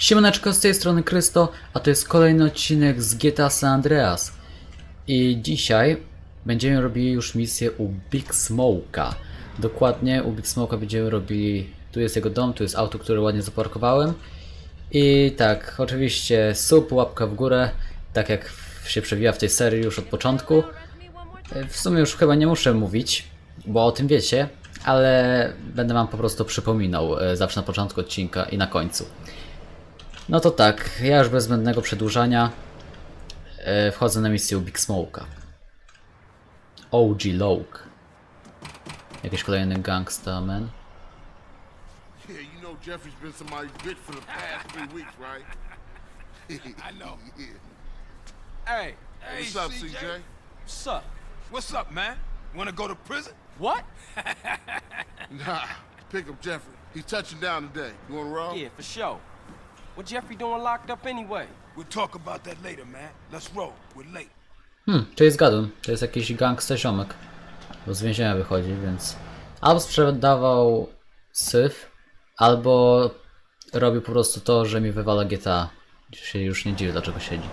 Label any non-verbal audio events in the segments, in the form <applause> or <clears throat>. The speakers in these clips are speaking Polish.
Siemaneczko, z tej strony Krysto, a to jest kolejny odcinek z GTA San Andreas. I dzisiaj będziemy robili już misję u Big Smoke'a. Dokładnie u Big Smoke'a będziemy robili, tu jest jego dom, tu jest auto, które ładnie zaparkowałem. I tak, oczywiście sub, łapka w górę, tak jak się przewija w tej serii już od początku. W sumie już chyba nie muszę mówić, bo o tym wiecie, ale będę wam po prostu przypominał e, zawsze na początku odcinka i na końcu. No to tak, ja już bez zbędnego przedłużania e, wchodzę na misję u Big Smoke'a. OG Loke. Jakiś kolejny gangsta, man. Yeah, you know Jeffrey's been somebody's bitch for the past three weeks, right? <laughs> I know. <laughs> yeah. Hey, hey, What's up, CJ? What's up? What's up, man? Wanna go to prison? What? <laughs> Nah, pick up Jeffrey. He's touching down today. You wanna roll? Yeah, for sure. What Jeffrey doing locked up anyway? We'll talk about that later, man. Let's roll. We're late. Hmm, czyli zgadłem. To jest jakiś gangsta ziomek. Bo z więzienia wychodzi, więc... Albo sprzedawał syf, albo robił po prostu to, że mi wywala GTA. Się już nie dziwię, dlaczego siedzi.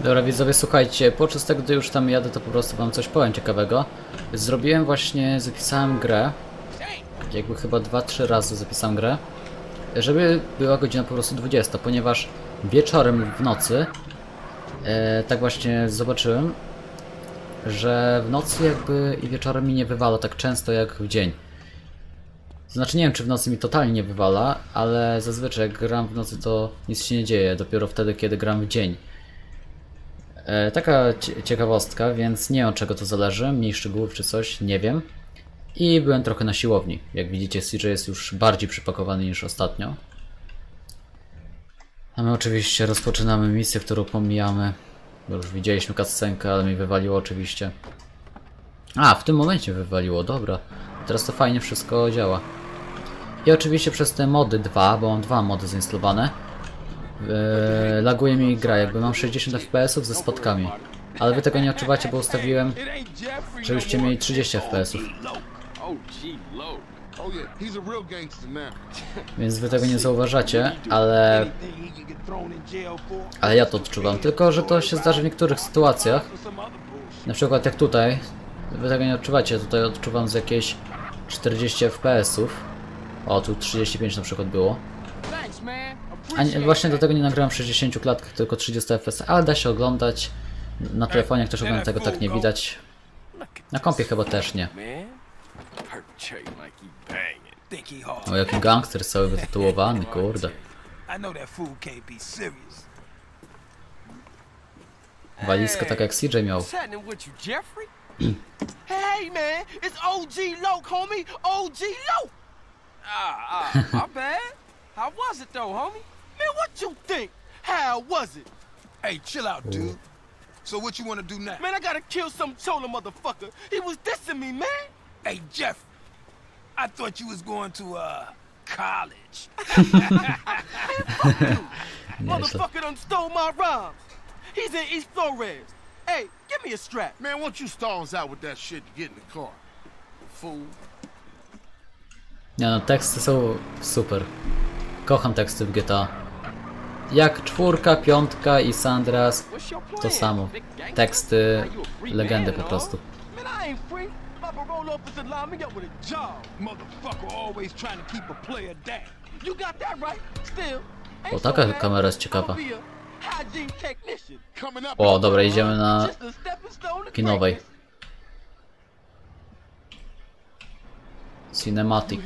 Dobra widzowie, słuchajcie, podczas tego, gdy już tam jadę, to po prostu wam coś powiem ciekawego. Zrobiłem właśnie, zapisałem grę, jakby chyba 2-3 razy zapisałem grę, żeby była godzina po prostu 20, ponieważ wieczorem w nocy, e, tak właśnie zobaczyłem, że w nocy jakby i wieczorem mi nie wywala tak często jak w dzień. Znaczy nie wiem, czy w nocy mi totalnie nie wywala, ale zazwyczaj jak gram w nocy to nic się nie dzieje, dopiero wtedy, kiedy gram w dzień. E, taka cie- ciekawostka, więc nie wiem od czego to zależy, mniej szczegółów czy coś, nie wiem. I byłem trochę na siłowni. Jak widzicie, CJ jest już bardziej przypakowany niż ostatnio. A my oczywiście rozpoczynamy misję, którą pomijamy. Bo już widzieliśmy cutscenkę, ale mi wywaliło oczywiście. A, w tym momencie wywaliło, dobra. Teraz to fajnie wszystko działa. I oczywiście przez te mody 2, bo mam dwa mody zainstalowane, Eee, laguje mi gra, jakby mam 60 fps ze spotkami. Ale wy tego nie odczuwacie, bo ustawiłem, żebyście mieli 30 fps. Oh, Oh. Więc wy tego nie zauważacie, ale, ale ja to odczuwam. Tylko, że to się zdarzy w niektórych sytuacjach. Na przykład jak tutaj. Wy tego nie odczuwacie, tutaj odczuwam z jakieś 40 fps-ów. O, tu 35 na przykład było. A nie, właśnie do tego nie nagrałem w 60 klatkach, tylko 30 fps, ale da się oglądać. Na telefonie jak też oglądam tego tak nie widać. Na kompie chyba też nie. O, jaki gangster cały wytytułowany, kurde. I know that fool can't be serious. Walizka tak jak CJ miał. What's happening with you, Jeffrey? <clears throat> hey, man, it's OG Loke, homie. OG Loke. Ah, ah, <laughs> my bad. How was it though, homie? Man, what you think? How was it? Hey, chill out, dude. So what you wanna do now? Man, I gotta kill some chola motherfucker. He was dissing me, man. Hey, Jeff. I thought you was going to, uh, college. <laughs> <laughs> Motherfucker done stole my rhymes. He's in East Flores. Hey, give me a strap. Man, why don't you stall us out with that shit to get in the car? Fool. Nie no, teksty są super. Kocham teksty w GTA. Jak czwórka, piątka i Sandras, to samo. Teksty, legendy po prostu. all? Man, I ain't free. My parole officer lined me up with a job. Motherfucker always trying to keep a player down. You got that right. Still. ain't O, taka kamera jest ciekawa. O, dobra, idziemy na kinowej. Cinematic.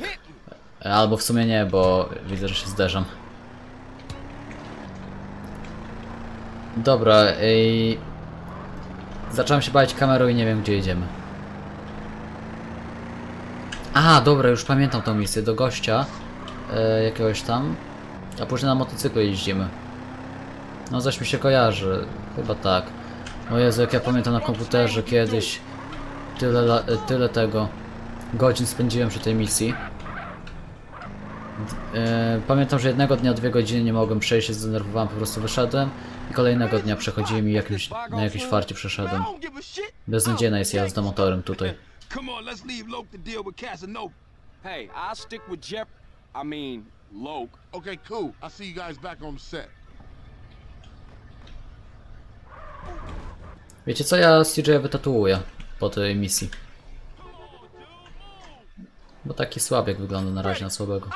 Albo w sumie nie, bo widzę, że się zderzam. Dobra, i zacząłem się bać kamerą i nie wiem gdzie jedziemy. A, dobra, już pamiętam tą misję. Do gościa e, jakiegoś tam, a później na motocyklu jeździmy. No coś mi się kojarzy, chyba tak. O Jezu, jak ja pamiętam na komputerze kiedyś tyle, e, tyle tego godzin spędziłem przy tej misji. E, Pamiętam, że jednego dnia dwie godziny nie mogłem przejść, się zdenerwowałem, po prostu wyszedłem i kolejnego dnia przechodziłem i jakimś, na jakimś farcie przeszedłem. Beznadziejna jest jazda motorem tutaj. Come on, let's leave Loke to deal with Casanova. Hey, I'll stick with Jeff. I mean, Loke. Okay, cool. I'll see you guys back on set. Wiecie co, ja CJ wytatuuję po tej misji. Bo taki słabiak wygląda na razie na słabego.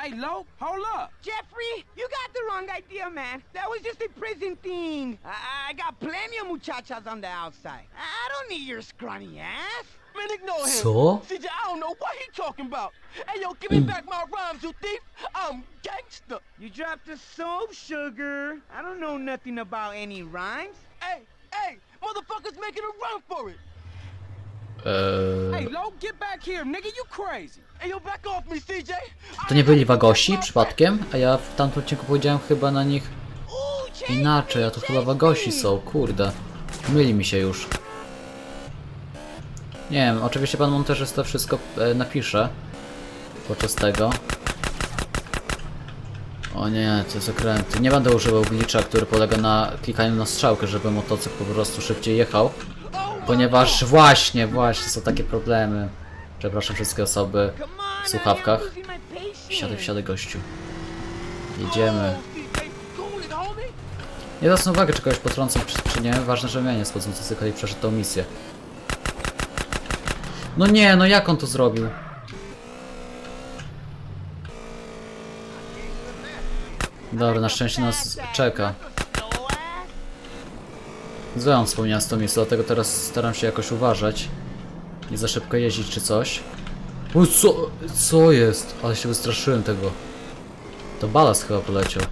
Hey, Loke, hold up. Jeffrey, you got the wrong idea, man. That was just a prison thing. I, I got plenty of muchachas on the outside. I I don't need your scrawny ass. Man, ignore him. So? CJ, I don't know what he talking about. Hey, yo, give me mm. back my rhymes, you thief. I'm gangster. You dropped the soap, sugar. I don't know nothing about any rhymes. Hey, hey, motherfuckers making a run for it. To nie byli Wagosi przypadkiem? A ja w tamtym odcinku powiedziałem chyba na nich inaczej, a to chyba Wagosi są, kurde. Myli mi się już. Nie wiem, oczywiście pan montażysta wszystko e, napisze podczas tego. O nie, to jest okręty. Nie będę używał glitcha, który polega na klikaniu na strzałkę, żeby motocykl po prostu szybciej jechał. Ponieważ właśnie, właśnie są takie problemy. Przepraszam wszystkie osoby w słuchawkach. Wsiadaj, wsiadaj gościu. Jedziemy. Nie zwracam uwagi, czy kogoś potrącą, czy, czy nie. Ważne, że mnie nie spadł z i przeszedł tą misję. No nie, no jak on to zrobił? Dobra, na szczęście nas czeka. Złe mam wspomniałem z tą misją, dlatego teraz staram się jakoś uważać. Nie za szybko jeździć czy coś. O, co? Co jest? Ale się wystraszyłem tego. To balast chyba poleciał.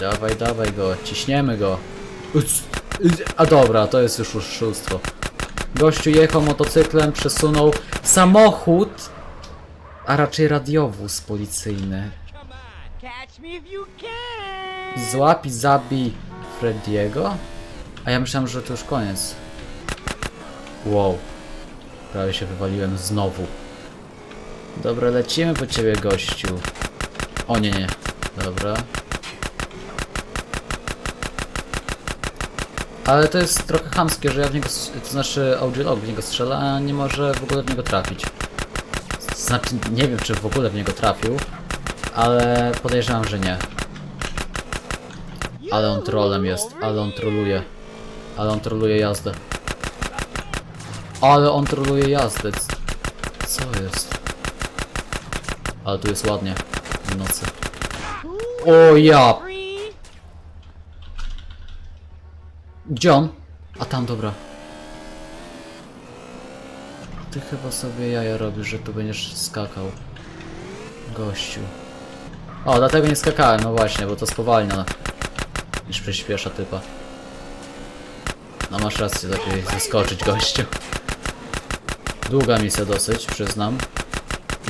Dawaj, dawaj go, ciśniemy go. A dobra, to jest już oszustwo. Gościu jechał motocyklem, przesunął samochód, a raczej radiowóz policyjny. Come on, catch me if you can. Złap i zabij Frediego? A ja myślałem, że to już koniec. Wow. Prawie się wywaliłem znowu. Dobra, lecimy po ciebie, gościu. O nie, nie. Dobra. Ale to jest trochę chamskie, że ja w niego, to znaczy OG Log w niego strzela, a nie może w ogóle w niego trafić. Znaczy, nie wiem, czy w ogóle w niego trafił, ale podejrzewam, że nie. Ale on trollem jest, ale on troluje. Ale on troluje jazdę. Ale on troluje jazdę. Co jest? Ale tu jest ładnie w nocy. O ja! Gdzie on? A tam, dobra. Ty chyba sobie jaja robisz, że tu będziesz skakał. Gościu. O, dlatego nie skakałem, no właśnie, bo to spowalnia. Niż przyspiesza typa. No masz rację, lepiej zaskoczyć gościu. Długa misja dosyć, przyznam.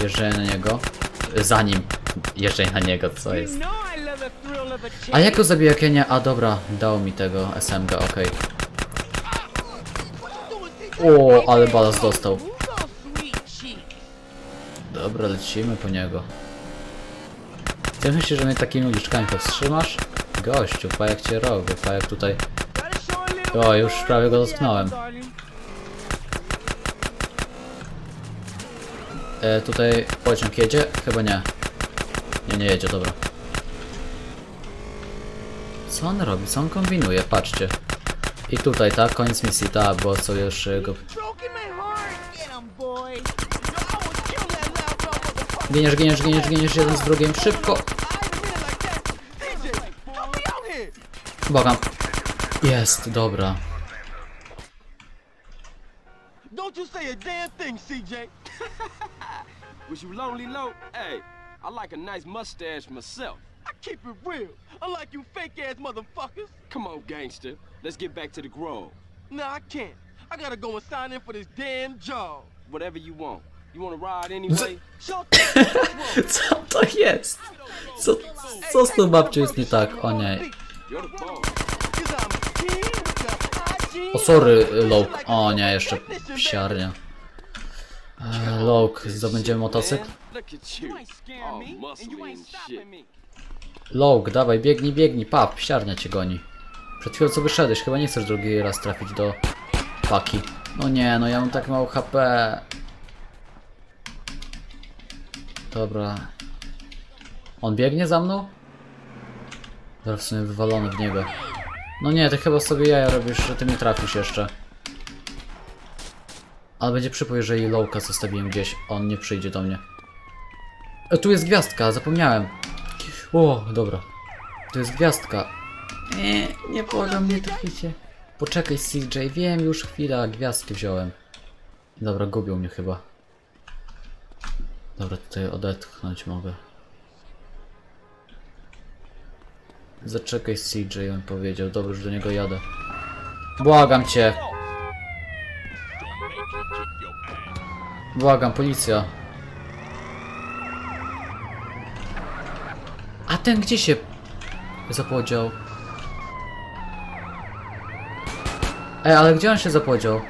Jeżdżenie na niego. Za nim. Jeżdżenie na niego, co jest? a jak go zabija Kenia? A dobra, dało mi tego SMG, okej. O, ale balast dostał. Dobra, lecimy po niego. Ty myślisz, że mnie takimi uliczkami powstrzymasz? Gościu, pajak cię robię, pajak tutaj... Gotta show a little O, już prawie go dotknąłem. E, tutaj pociąg jedzie? Chyba nie. Nie, nie jedzie, dobra. Co on robi? Co on kombinuje? Patrzcie. I tutaj, tak? Koniec misji, tak, bo co już e, go... Broken my heart. Get 'em, boy. Yo, I would kill that loud dog motherfucker. Giniesz, giniesz, giniesz, giniesz jeden z drugim, szybko! I like. Błagam. Jest, dobra. Don't you say a damn thing, CJ. Was <laughs> you lonely, Loke? Hey, I like a nice mustache myself. I keep it real, unlike you fake ass motherfuckers. Come on, gangster. Let's get back to the Grove. Nah, I can't. I gotta go and sign in for this damn job. Whatever you want. <laughs> Co to jest? Co, co z tą babcią jest nie tak? O nie. O sorry, Loke. O nie, jeszcze psiarnia. E, Loke, zdobędziemy motocykl? Me. Loke, dawaj, biegnij, biegnij, pap, psiarnia cię goni. Przed chwilą co wyszedłeś, chyba nie chcesz drugi raz trafić do chłopaki. No nie, no ja mam tak mało HP. Dobra. On biegnie za mną? Zaraz w sumie wywalony w niego. No nie, ty chyba sobie jaja robisz, że ty mnie trafisz jeszcze. Ale będzie przypój, jeżeli lowka zostawiłem gdzieś. On nie przyjdzie do mnie. E, tu jest gwiazdka, zapomniałem. O, dobra. Tu jest gwiazdka. Nie, nie podam mnie traficie. Poczekaj CJ, wiem już chwila, gwiazdkę wziąłem. Dobra, gubią mnie chyba. Dobra, tutaj odetchnąć mogę. Zaczekaj CJ, on powiedział. Dobrze, że do niego jadę. Błagam cię. Błagam, policja. A ten gdzie się zapodział? Ej, ale gdzie on się zapodział?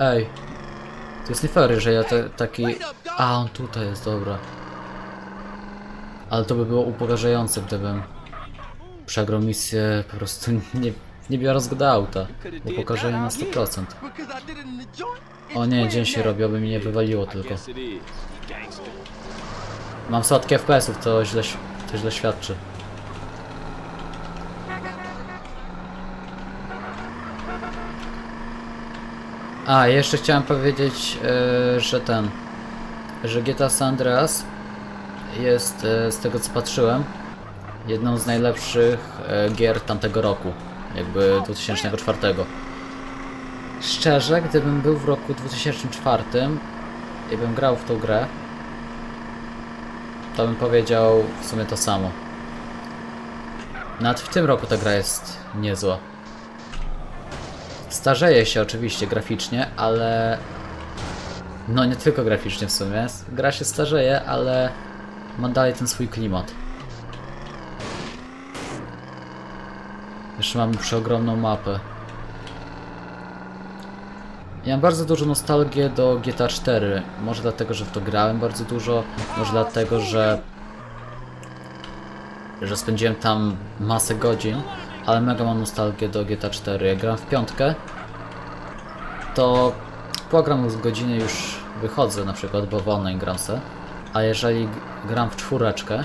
Ej. To jest nie fair, że ja te, taki... A, on tutaj jest, dobra. Ale to by było upokarzające, gdybym przegrał misję po prostu nie, nie biorąc go do auta. Upokarzenie na 100%. Because I did it in the joint. O nie, dzień się robi, aby mi nie wywaliło tylko. Mam słodkie FPS-ów, to źle, to źle świadczy. A, jeszcze chciałem powiedzieć, e, że ten, że GTA San Andreas jest, e, z tego co patrzyłem, jedną z najlepszych e, gier tamtego roku, jakby 2004. Szczerze, gdybym był w roku 2004 i bym grał w tą grę, to bym powiedział w sumie to samo. Nawet w tym roku ta gra jest niezła. Starzeje się oczywiście graficznie, ale... No nie tylko graficznie w sumie. Gra się starzeje, ale ma dalej ten swój klimat. Jeszcze mamy przeogromną mapę. Ja mam bardzo dużą nostalgię do GTA 4. Może dlatego, że w to grałem bardzo dużo, może dlatego, że że spędziłem tam masę godzin, ale mega mam nostalgię do GTA 4. Jak gram w piątkę, to pogram z godziny już wychodzę na przykład, bo w online gram se. A jeżeli gram w czwóreczkę,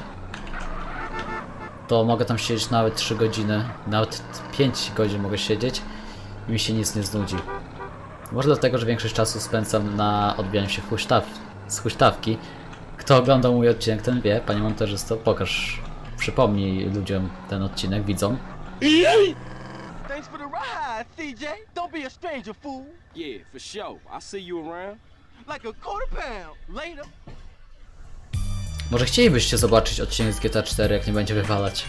to mogę tam siedzieć nawet 3 godziny, nawet 5 godzin mogę siedzieć i mi się nic nie znudzi. Może dlatego, że większość czasu spędzam na odbijaniu się huśtaw z huśtawki. Kto oglądał mój odcinek, ten wie. Panie montażysto, pokaż, przypomnij ludziom ten odcinek, widzom. Thanks for the ride, CJ. Don't be a stranger, fool. Yeah, for sure. I'll see you around. Like a quarter pound. Later. Może chcielibyście zobaczyć odcinek z GTA 4, jak nie będzie wywalać.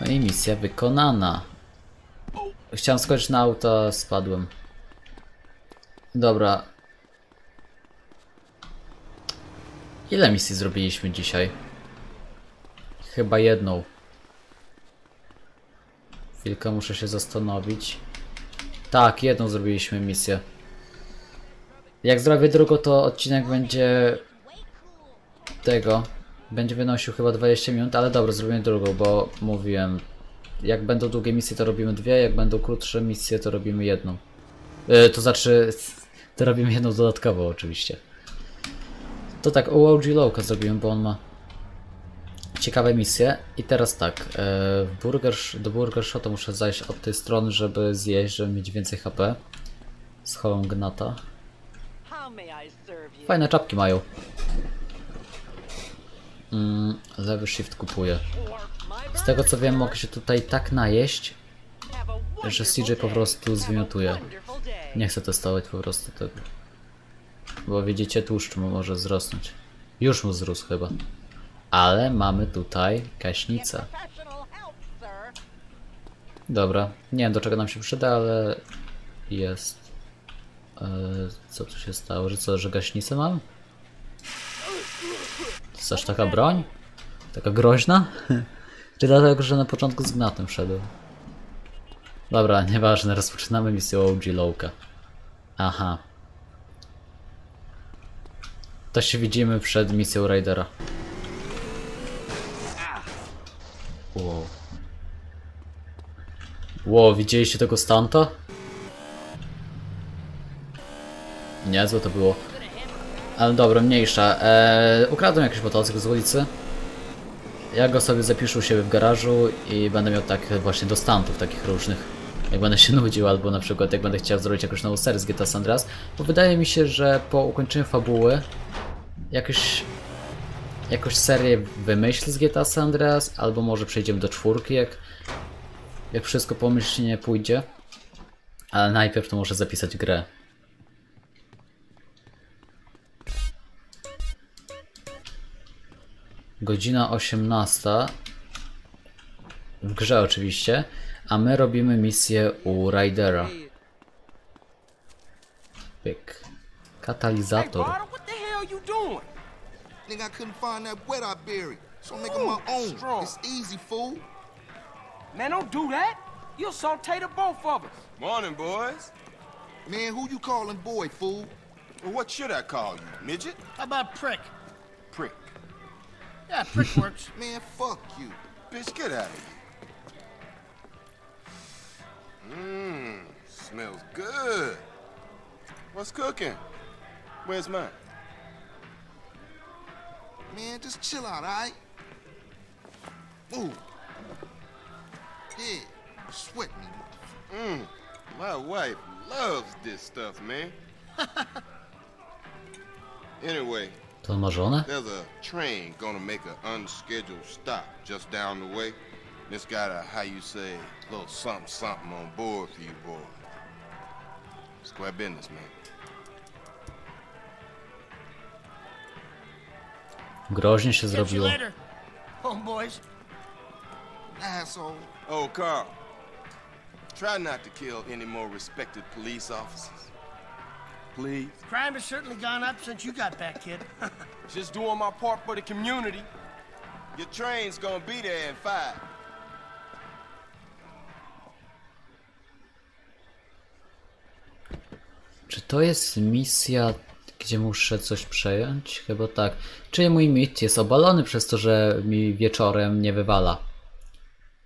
No i misja wykonana. Chciałem skoczyć na auto, spadłem. Dobra. Ile misji zrobiliśmy dzisiaj? Chyba jedną. Chwilkę muszę się zastanowić. Tak, jedną zrobiliśmy misję. Jak zrobię drugą, to odcinek będzie tego. Będzie wynosił chyba 20 minut, ale dobra, zrobimy drugą, bo mówiłem. Jak będą długie misje, to robimy dwie, jak będą krótsze misje, to robimy jedną. E, to znaczy, to robimy jedną dodatkową oczywiście. To tak, u OG Lowka zrobiłem, bo on ma ciekawe misje. I teraz tak, e, burger, do Burger Shota muszę zajść od tej strony, żeby zjeść, żeby mieć więcej HP. Schowam gnata. Fajne czapki mają. Mm, lewy shift kupuję. Z tego co wiem, mogę się tutaj tak najeść, że CJ po prostu zwymiotuje. Nie chcę testować po prostu tego. Bo widzicie, tłuszcz mu może wzrosnąć. Już mu wzrósł chyba. Ale mamy tutaj gaśnicę. Dobra, nie wiem do czego nam się przyda, ale jest. E, co tu się stało? Że co, że gaśnicę mam? To jest aż taka broń? Taka groźna? <laughs> Czy dlatego, że na początku z gnatem szedłem? Dobra, nieważne, rozpoczynamy misję OG Lowka. Aha. To się widzimy przed misją Raidera. Wow. Ło, widzieliście tego stanta? Niezłe to było. Ale dobra, mniejsza. Eee, ukradłem jakiś motocykl z ulicy. Ja go sobie zapiszę u siebie w garażu i będę miał tak właśnie do stantów takich różnych. Jak będę się <laughs> nudził, albo na przykład jak będę chciał zrobić jakąś nową serię z GTA San Andreas. Bo wydaje mi się, że po ukończeniu fabuły jakoś jakąś serię wymyśl z GTA San Andreas, albo może przejdziemy do czwórki, jak, jak wszystko pomyślnie pójdzie. Ale najpierw to muszę zapisać grę. Godzina 18. W grze oczywiście. A my robimy misję u Ridera. Pyk. Katalizator. Nigga, I couldn't find that wet I buried, so I'm making my own. It's easy, fool. Man, don't do that. You'll saute the both of us. Morning, boys. Man, who you calling boy, fool? Well, what should I call you? Midget? How about prick? Prick. Yeah, prick <laughs> works. Man, fuck you. Bitch, get out of here. Mmm, smells good. What's cooking? Where's mine? Man, just chill out, alright? Move. Yeah, sweat me. Mmm, my wife loves this stuff, man. <laughs> anyway, To on ma żonę? there's a train gonna make an unscheduled stop just down the way. It's got a, how you say, little something something on board for you boys. Square business, man. Groźnie się Catch you zrobiło. later, homeboys. Asshole. Oh, Carl. Try not to kill any more respected police officers. Please. Crime has certainly gone up since you got back, kid. <laughs> Just doing my part for the community. Your train's gonna be there in five. Czy to jest misja, gdzie muszę coś przejąć? Chyba tak. Czyli mój mit jest obalony przez to, że mi wieczorem nie wywala.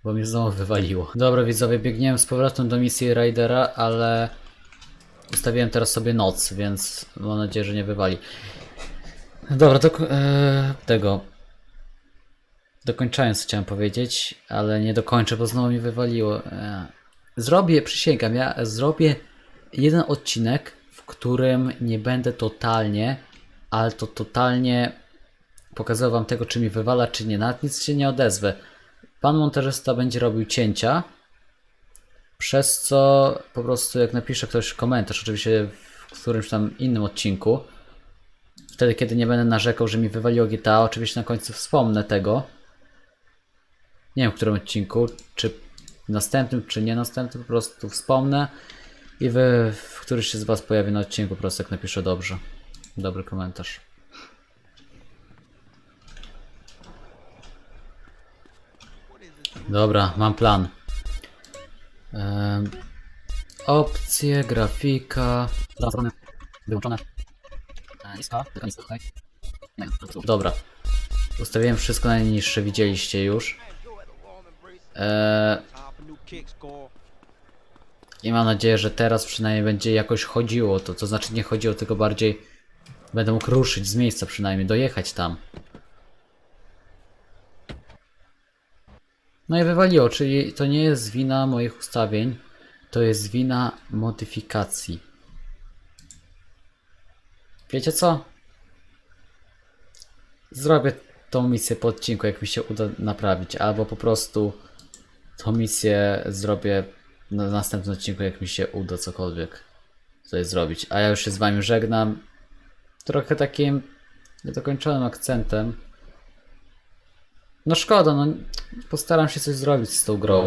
Bo mi znowu wywaliło. Dobra widzowie, biegniemy z powrotem do misji Raidera, ale ustawiłem teraz sobie noc, więc mam nadzieję, że nie wywali. Dobra, do e, tego. Dokończając chciałem powiedzieć, ale nie dokończę, bo znowu mi wywaliło. E, zrobię, przysięgam, ja zrobię jeden odcinek, w którym nie będę totalnie, ale to totalnie pokazywał wam tego, czy mi wywala, czy nie. Nawet nic się nie odezwę. Pan montażysta będzie robił cięcia, przez co po prostu jak napisze ktoś komentarz, oczywiście w którymś tam innym odcinku, wtedy kiedy nie będę narzekał, że mi wywaliło GTA, oczywiście na końcu wspomnę tego. Nie wiem w którym odcinku, czy następnym, czy nie następnym, po prostu wspomnę. I wy, w któryś się z Was pojawi na odcinku, po prostu jak napiszę dobrze. Dobry komentarz. Dobra, mam plan. Em, opcje, grafika. Transformy wyłączone. E, Niska, tylko niska, okej. Nie, Dobra. Ustawiłem wszystko na najniższe, widzieliście już. Eee, i mam nadzieję, że teraz przynajmniej będzie jakoś chodziło to. To znaczy nie chodziło, tylko bardziej będę mógł ruszyć z miejsca przynajmniej, dojechać tam. No i wywaliło, czyli to nie jest wina moich ustawień, to jest wina modyfikacji. Wiecie co? Zrobię tą misję po odcinku, jak mi się uda naprawić, albo po prostu tą misję zrobię na następnym odcinku, jak mi się uda cokolwiek tutaj zrobić. A ja już się z wami żegnam. Trochę takim niedokończonym akcentem. No szkoda, no postaram się coś zrobić z tą grą.